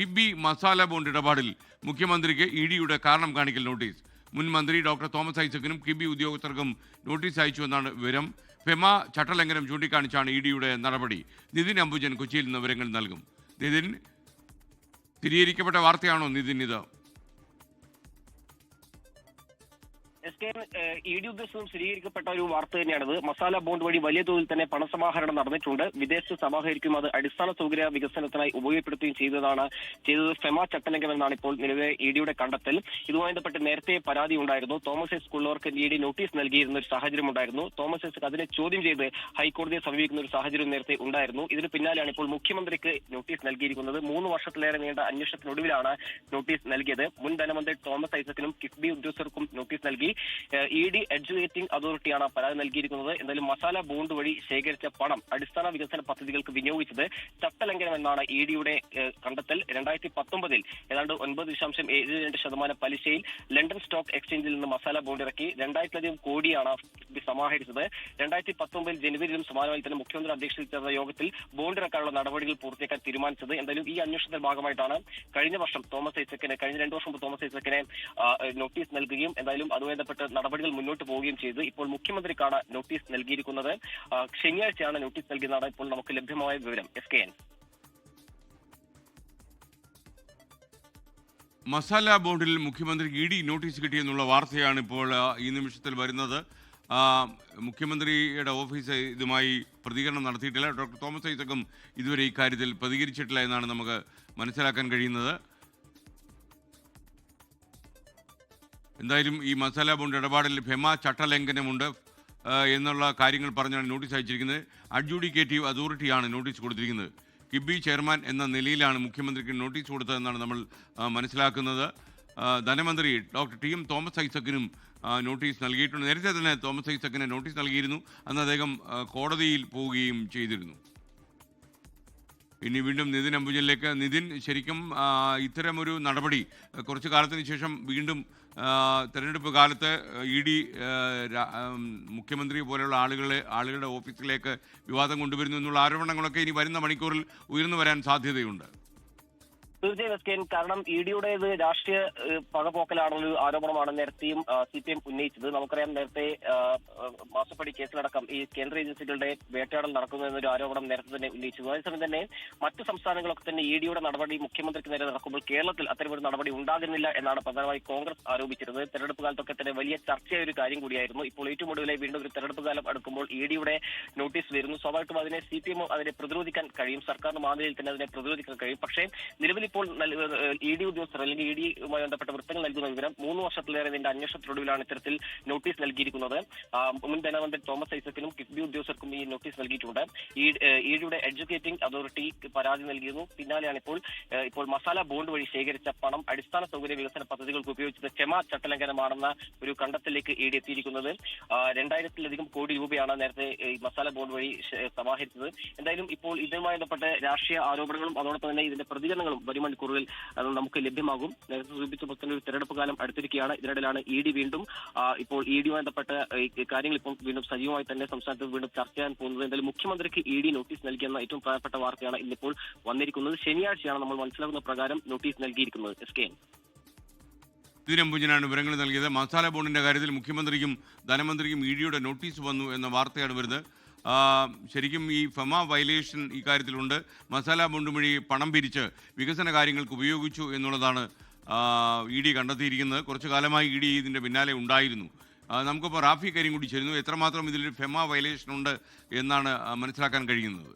KIIFB masala bond ഇടപാടിൽ മുഖ്യമന്ത്രിക്ക് E ഡിയുടെ കാരണം കാണിക്കൽ നോട്ടീസ്. മുൻ മന്ത്രി ഡോക്ടർ തോമസ് ഐസക്കിനും കിബി ഉദ്യോഗസ്ഥർക്കും നോട്ടീസ് അയച്ചുവെന്നാണ് വിവരം. ഫെമ ചട്ടലംഘനം ചൂണ്ടിക്കാണിച്ചാണ് ഇ ഡിയുടെ നടപടി. നിതിൻ അംബുജൻ കൊച്ചിയിൽ നിന്ന് വിവരങ്ങൾ നൽകും. നിതിൻ സ്ഥിരീകരിക്കപ്പെട്ട വാർത്തയാണോ നിതിൻ ഇത്? എസ് കെ ഇ ഡി ഉദ്യോഗസ്ഥരും സ്ഥിരീകരിക്കപ്പെട്ട ഒരു വാർത്ത തന്നെയാണത്. മസാല ബോണ്ട് വഴി വലിയ തോതിൽ തന്നെ പണസമാഹരണം നടന്നിട്ടുണ്ട്. വിദേശത്ത് സമാഹരിക്കും അത് അടിസ്ഥാന സൗകര്യ വികസനത്തിനായി ഉപയോഗപ്പെടുത്തുകയും ചെയ്തതാണ് ചെയ്തത് ഫെമ ചട്ടലംഘനം എന്നാണ് ഇപ്പോൾ നിലവിലെ ഇ ഡിയുടെ കണ്ടെത്തൽ. ഇതുമായി ബന്ധപ്പെട്ട് നേരത്തെ പരാതി ഉണ്ടായിരുന്നു. തോമസ് എസ് സ്കൂളിലവർക്ക് ഇ ഡി നോട്ടീസ് നൽകിയിരുന്ന ഒരു സാഹചര്യം ഉണ്ടായിരുന്നു. തോമസ് എസ് അതിനെ ചോദ്യം ചെയ്ത് ഹൈക്കോടതിയെ സമീപിക്കുന്ന ഒരു സാഹചര്യം നേരത്തെ ഉണ്ടായിരുന്നു. ഇതിന് പിന്നാലെയാണ് ഇപ്പോൾ മുഖ്യമന്ത്രിക്ക് നോട്ടീസ് നൽകിയിരിക്കുന്നത്. മൂന്ന് വർഷത്തിലേറെ നീണ്ട അന്വേഷണത്തിനൊടുവിലാണ് നോട്ടീസ് നൽകിയത്. മുൻ ധനമന്ത്രി തോമസ് ഐസക്കിനും കിഫ്ബി ഉദ്യോഗസ്ഥർക്കും നോട്ടീസ് നൽകി. ഇ ഡി എഡ്യൂക്കേറ്റിംഗ് അതോറിറ്റിയാണ് പരാതി നൽകിയിരിക്കുന്നത്. എന്തായാലും മസാല ബോണ്ട് വഴി ശേഖരിച്ച പണം അടിസ്ഥാന വികസന പദ്ധതികൾക്ക് വിനിയോഗിച്ചത് ചട്ടലംഘനം എന്നാണ് ഇ ഡിയുടെ കണ്ടെത്തൽ. രണ്ടായിരത്തി പത്തൊമ്പതിൽ ഏതാണ്ട് ഒൻപത് ദശാംശം ഏഴ് രണ്ട് ശതമാനം പലിശയിൽ ലണ്ടൻ സ്റ്റോക്ക് എക്സ്ചേഞ്ചിൽ നിന്ന് മസാല ബോണ്ട് ഇറക്കി. രണ്ടായിരത്തിലധികം കോടിയാണ് സമാഹരിച്ചത്. രണ്ടായിരത്തി പത്തൊമ്പതിൽ ജനുവരിയിലും സമാനമായി തന്നെ മുഖ്യമന്ത്രി അധ്യക്ഷതയിൽ ചേർന്ന യോഗത്തിൽ ബോണ്ട് ഇറക്കാനുള്ള നടപടികൾ പൂർത്തിയാക്കാൻ തീരുമാനിച്ചത്. എന്തായാലും ഈ അന്വേഷണത്തിന്റെ ഭാഗമായിട്ടാണ് കഴിഞ്ഞ വർഷം തോമസ് ഐസക്കിനെ കഴിഞ്ഞ രണ്ടു വർഷം തോമസ് ഐസക്കിനെ നോട്ടീസ് നൽകുകയും എന്തായാലും അതുമായി ബന്ധപ്പെട്ട് നടപടികൾ മുന്നോട്ട് പോവുകയും ചെയ്തു. ഇപ്പോൾ മുഖ്യമന്ത്രിക്കാണ് നോട്ടീസ് നൽകിയിരിക്കുന്നത്. ശനിയാഴ്ചയാണ് നോട്ടീസ് നൽകിയതാണ് ഇപ്പോൾ നമുക്ക് ലഭ്യമായ വിവരം. S K N. മസാല ബോർഡിൽ മുഖ്യമന്ത്രിക്ക് ഇ ഡി നോട്ടീസ് കിട്ടിയെന്നുള്ള വാർത്തയാണ് ഇപ്പോൾ ഈ നിമിഷത്തിൽ വരുന്നത്. മുഖ്യമന്ത്രിയുടെ ഓഫീസ് ഇതുമായി പ്രതികരണം നടത്തിയിട്ടില്ല. ഡോക്ടർ തോമസ് ഐസക്കും ഇതുവരെ ഇക്കാര്യത്തിൽ പ്രതികരിച്ചിട്ടില്ല എന്നാണ് നമുക്ക് മനസ്സിലാക്കാൻ കഴിയുന്നത്. എന്തായാലും ഈ മസാല ബോണ്ട് ഇടപാടിൽ ഫെമ ചട്ടലംഘനമുണ്ട് എന്നുള്ള കാര്യങ്ങൾ പറഞ്ഞാണ് നോട്ടീസ് അയച്ചിരിക്കുന്നത്. അഡ്ജൂഡിക്കേറ്റീവ് അതോറിറ്റിയാണ് നോട്ടീസ് കൊടുത്തിരിക്കുന്നത്. കിബി ചെയർമാൻ എന്ന നിലയിലാണ് മുഖ്യമന്ത്രിക്ക് നോട്ടീസ് കൊടുത്തതെന്നാണ് നമ്മൾ മനസ്സിലാക്കുന്നത്. ധനമന്ത്രി ഡോക്ടർ ടി എം തോമസ് ഐസക്കിനും നോട്ടീസ് നൽകിയിട്ടുണ്ട്. നേരത്തെ തന്നെ തോമസ് ഐസക്കിന് നോട്ടീസ് നൽകിയിരുന്നു. അന്ന് അദ്ദേഹം കോടതിയിൽ പോവുകയും ചെയ്തിരുന്നു. ഇനി വീണ്ടും നിതിൻ അംബുജനിലേക്ക്. നിതിൻ ശരിക്കും ഇത്തരമൊരു നടപടി കുറച്ച് കാലത്തിന് ശേഷം വീണ്ടും തെരഞ്ഞെടുപ്പ് കാലത്ത് ഇ ഡി മുഖ്യമന്ത്രി പോലെയുള്ള ആളുകളെ ആളുകളുടെ ഓഫീസിലേക്ക് വിവാദം കൊണ്ടുവരുന്നു എന്നുള്ള ആരോപണങ്ങളൊക്കെ ഇനി വരുന്ന മണിക്കൂറിൽ ഉയർന്നു വരാൻ സാധ്യതയുണ്ട്. തീർച്ചയായും എസ് കെ കാരണം ഇ ഡിയുടേത് രാഷ്ട്രീയ പകപോക്കലാണെന്നൊരു ആരോപണമാണ് നേരത്തെയും സി പി എം ഉന്നയിച്ചത്. നമുക്കറിയാം നേരത്തെ ആ, ആ, മാസപ്പടി കേസിലടക്കം ഈ കേന്ദ്ര ഏജൻസികളുടെ വേട്ടയാടൽ നടക്കുന്നു എന്നൊരു ആരോപണം നേരത്തെ തന്നെ ഉന്നയിച്ചത് അതേസമയം തന്നെ മറ്റു സംസ്ഥാനങ്ങളൊക്കെ തന്നെ ഇ ഡിയുടെ നടപടി മുഖ്യമന്ത്രിക്ക് നേരെ നടക്കുമ്പോൾ കേരളത്തിൽ അത്തരമൊരു നടപടി ഉണ്ടാകുന്നില്ല എന്നാണ് പ്രധാനമായി കോൺഗ്രസ് ആരോപിച്ചിരുന്നത്. തെരഞ്ഞെടുപ്പ് കാലത്തൊക്കെ തന്നെ വലിയ ചർച്ചയായ ഒരു കാര്യം കൂടിയായിരുന്നു. ഇപ്പോൾ ഏറ്റവും ഒടുവിലെ വീണ്ടും ഒരു തെരഞ്ഞെടുപ്പ് കാലം അടുക്കുമ്പോൾ ഇ ഡിയുടെ നോട്ടീസ് വരുന്നു. സ്വാഭാവികമായും അതിനെ സി പി എം അതിനെ പ്രതിരോധിക്കാൻ കഴിയും. സർക്കാരിന്റെ മാതൃകയിൽ തന്നെ അതിനെ പ്രതിരോധിക്കാൻ കഴിയും. പക്ഷേ നിലവിൽ ഇപ്പോൾ ഇ ഡി ഉദ്യോഗസ്ഥർ അല്ലെങ്കിൽ ഇ ഡിയുമായി ബന്ധപ്പെട്ട വൃത്തങ്ങൾ നൽകുന്ന വിവരം മൂന്ന് വർഷത്തിലേറെ ഇതിന്റെ അന്വേഷണത്തിനൊടുവിലാണ് ഇത്തരത്തിൽ നോട്ടീസ് നൽകിയിരിക്കുന്നത്. മുൻ ധനമന്ത്രി തോമസ് ഐസക്കിനും കിഫ്ബി ഉദ്യോഗസ്ഥർക്കും ഈ നോട്ടീസ് നൽകിയിട്ടുണ്ട്. ഇ ഡിയുടെ എഡ്യൂക്കേറ്റിംഗ് അതോറിറ്റി പരാതി നൽകിയിരുന്നു. പിന്നാലെയാണ് ഇപ്പോൾ ഇപ്പോൾ മസാല ബോണ്ട് വഴി ശേഖരിച്ച പണം അടിസ്ഥാന സൗകര്യ വികസന പദ്ധതികൾക്ക് ഉപയോഗിച്ചത് ക്ഷമ ചട്ടലംഘനമാണെന്ന ഒരു കണ്ടെത്തലിലേക്ക് ഇ ഡി എത്തിയിരിക്കുന്നത്. രണ്ടായിരത്തിലധികം കോടി രൂപയാണ് നേരത്തെ ഈ മസാല ബോണ്ട് വഴി സമാഹരിച്ചത്. എന്തായാലും ഇപ്പോൾ ഇതുമായി ബന്ധപ്പെട്ട രാഷ്ട്രീയ ആരോപണങ്ങളും അതോടൊപ്പം തന്നെ ഇതിന്റെ പ്രതികരണങ്ങളും വരും മണിക്കൂറുകളിൽ അത് നമുക്ക് ലഭ്യമാകും. നേരത്തെ സൂചിപ്പിച്ച പോലെ തെരഞ്ഞെടുപ്പ് കാലം അടുത്തിരിക്കുകയാണ്. ഇതിനിടയിലാണ് ഇ ഡി വീണ്ടും ഇപ്പോൾ ഇ ഡിയുമായി ബന്ധപ്പെട്ട കാര്യങ്ങൾ ഇപ്പോൾ വീണ്ടും സജീവമായി തന്നെ സംസ്ഥാനത്ത് വീണ്ടും ചർച്ച ചെയ്യാൻ പോകുന്നത്. എന്തായാലും മുഖ്യമന്ത്രിക്ക് ഇ ഡി നോട്ടീസ് നൽകിയെന്ന ഏറ്റവും പ്രധാനപ്പെട്ട വാർത്തയാണ് ഇന്നിപ്പോൾ വന്നിരിക്കുന്നത്. ശനിയാഴ്ചയാണ് നമ്മൾ മനസ്സിലാക്കുന്ന പ്രകാരം നോട്ടീസ് നൽകിയിരിക്കുന്നത്. S K N. ഇതിനമ്പുജനാണ് വിവരങ്ങൾ നൽകിയത്. മസാല ബോണ്ടിന്റെ കാര്യത്തിൽ മുഖ്യമന്ത്രിക്കും ധനമന്ത്രിക്കും ഇ ഡിയുടെ നോട്ടീസ് വന്നു എന്ന വാർത്തയാണ് വരുന്നത്. ശരിക്കും ഈ ഫെമ വയലേഷൻ ഈ കാര്യത്തിലുണ്ട്. മസാല ബോണ്ട് വഴി പണം പിരിച്ച് വികസന കാര്യങ്ങൾക്ക് ഉപയോഗിച്ചു എന്നുള്ളതാണ് ഇ ഡി കണ്ടെത്തിയിരിക്കുന്നത്. കുറച്ചു കാലമായി ഇ ഡി ഇതിന്റെ പിന്നാലെ ഉണ്ടായിരുന്നു. നമുക്കിപ്പോൾ റാഫി കാര്യം കൂടി ചേരുന്നു. എത്രമാത്രം ഇതിൽ ഫെമ വയലേഷൻ ഉണ്ട് എന്നാണ് മനസ്സിലാക്കാൻ കഴിയുന്നത്?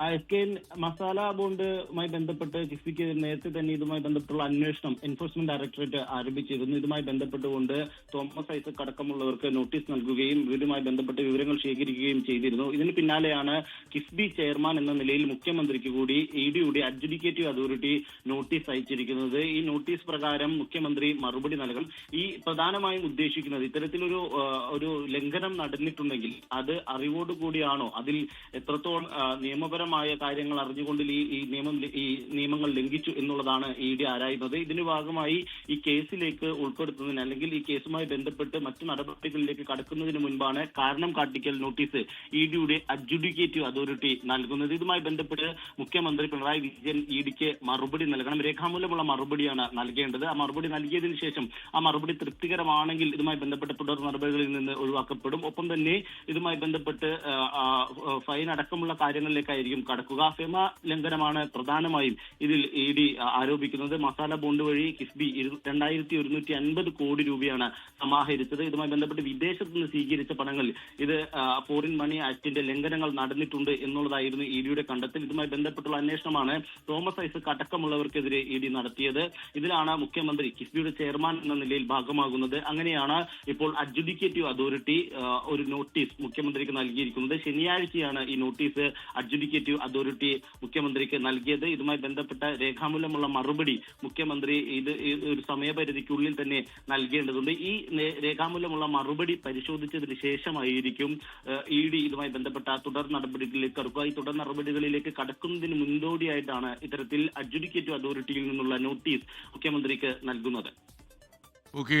എസ് മസാല ബോണ്ടുമായി ബന്ധപ്പെട്ട് കിഫ്ബിക്ക് നേരത്തെ തന്നെ ഇതുമായി ബന്ധപ്പെട്ടുള്ള അന്വേഷണം എൻഫോഴ്സ്മെന്റ് ഡയറക്ടറേറ്റ് ആരംഭിച്ചിരുന്നു. ഇതുമായി ബന്ധപ്പെട്ടുകൊണ്ട് തോമസ് ഐസക് അടക്കമുള്ളവർക്ക് നോട്ടീസ് നൽകുകയും ഇവരുമായി ബന്ധപ്പെട്ട് വിവരങ്ങൾ ശേഖരിക്കുകയും ചെയ്തിരുന്നു. ഇതിന് പിന്നാലെയാണ് കിഫ്ബി ചെയർമാൻ എന്ന നിലയിൽ മുഖ്യമന്ത്രിക്ക് കൂടി ഇ ഡിയുടെ അഡ്ജുഡിക്കേറ്റീവ് അതോറിറ്റി നോട്ടീസ് അയച്ചിരിക്കുന്നത്. ഈ നോട്ടീസ് പ്രകാരം മുഖ്യമന്ത്രി മറുപടി നൽകണം. ഈ പ്രധാനമായും ഉദ്ദേശിക്കുന്നത് ഇത്തരത്തിലൊരു ഒരു ലംഘനം നടന്നിട്ടുണ്ടെങ്കിൽ അത് അറിവോടുകൂടിയാണോ? അതിൽ എത്രത്തോളം ആ, നിയമപരമായ കാര്യങ്ങൾ അറിഞ്ഞുകൊണ്ട് ഈ ഈ നിയമം ഈ നിയമങ്ങൾ ലംഘിച്ചു എന്നുള്ളതാണ് ഇ ഡി ആരായുന്നത്. ഇതിന്റെ ഭാഗമായി ഈ കേസിലേക്ക് ഉൾപ്പെടുത്തുന്നതിന് അല്ലെങ്കിൽ ഈ കേസുമായി ബന്ധപ്പെട്ട് മറ്റു നടപടികളിലേക്ക് കടക്കുന്നതിന് മുൻപാണ് കാരണം കാട്ടിക്കൽ നോട്ടീസ് ഇ ഡിയുടെ അഡ്ജുഡിക്കേറ്റീവ് അതോറിറ്റി നൽകുന്നത്. ഇതുമായി ബന്ധപ്പെട്ട് മുഖ്യമന്ത്രി പിണറായി വിജയൻ ഇ ഡിക്ക് മറുപടി നൽകണം. രേഖാമൂലമുള്ള മറുപടിയാണ് നൽകേണ്ടത്. ആ മറുപടി നൽകിയതിനു ശേഷം ആ മറുപടി തൃപ്തികരമാണെങ്കിൽ ഇതുമായി ബന്ധപ്പെട്ട തുടർ നടപടികളിൽ നിന്ന് ഒഴിവാക്കപ്പെടും. ഒപ്പം തന്നെ ഇതുമായി ബന്ധപ്പെട്ട് ഫൈൻ അടക്കമുള്ള കാര്യങ്ങളിലേക്കായിരിക്കും കടക്കുക. ഫെമ ലംഘനമാണ് പ്രധാനമായും ഇതിൽ ഇ ഡി ആരോപിക്കുന്നത്. മസാല ബോണ്ട് വഴി കിഫ്ബി രണ്ടായിരത്തി ഒരുന്നൂറ്റി അൻപത് കോടി രൂപയാണ് സമാഹരിച്ചത്. ഇതുമായി ബന്ധപ്പെട്ട് വിദേശത്ത് നിന്ന് സ്വീകരിച്ച പണങ്ങൾ ഇത് ഫോറിൻ മണി ആക്ടിന്റെ ലംഘനങ്ങൾ നടന്നിട്ടുണ്ട് എന്നുള്ളതായിരുന്നു ഇ ഡിയുടെ കണ്ടെത്തൽ. ഇതുമായി ബന്ധപ്പെട്ടുള്ള അന്വേഷണമാണ് തോമസ് ഐസക് അടക്കമുള്ളവർക്കെതിരെ ഇ ഡി നടത്തിയത്. ഇതിലാണ് മുഖ്യമന്ത്രി കിഫ്ബിയുടെ ചെയർമാൻ എന്ന നിലയിൽ ഭാഗമാകുന്നത്. അങ്ങനെയാണ് ഇപ്പോൾ അഡ്ജുഡിക്കേറ്റീവ് അതോറിറ്റി ഒരു നോട്ടീസ് മുഖ്യമന്ത്രിക്ക് നൽകിയിരിക്കുന്നത്. ശനിയാഴ്ചയാണ് ഈ നോട്ടീസ് അഡ്ജുഡിക്കേറ്റീവ് അതോറിറ്റി മുഖ്യമന്ത്രിക്ക് നൽകിയത്. ഇതുമായി ബന്ധപ്പെട്ട രേഖാമൂലമുള്ള മറുപടി മുഖ്യമന്ത്രി ഇത് ഒരു സമയപരിധിക്കുള്ളിൽ തന്നെ നൽകേണ്ടതുണ്ട്. ഈ രേഖാമൂലമുള്ള മറുപടി പരിശോധിച്ചതിന് ശേഷമായിരിക്കും ഇ ഡി ഇതുമായി ബന്ധപ്പെട്ട തുടർ നടപടികളിലേക്ക് കടക്കുക ഈ തുടർ നടപടികളിലേക്ക് കടക്കുന്നതിന് മുൻപോടിയായിട്ടാണ് ഇത്തരത്തിൽ അഡ്ജുഡിക്കേറ്റീവ് അതോറിറ്റിയിൽ നിന്നുള്ള നോട്ടീസ് മുഖ്യമന്ത്രിക്ക് നൽകുന്നത്. ഓക്കെ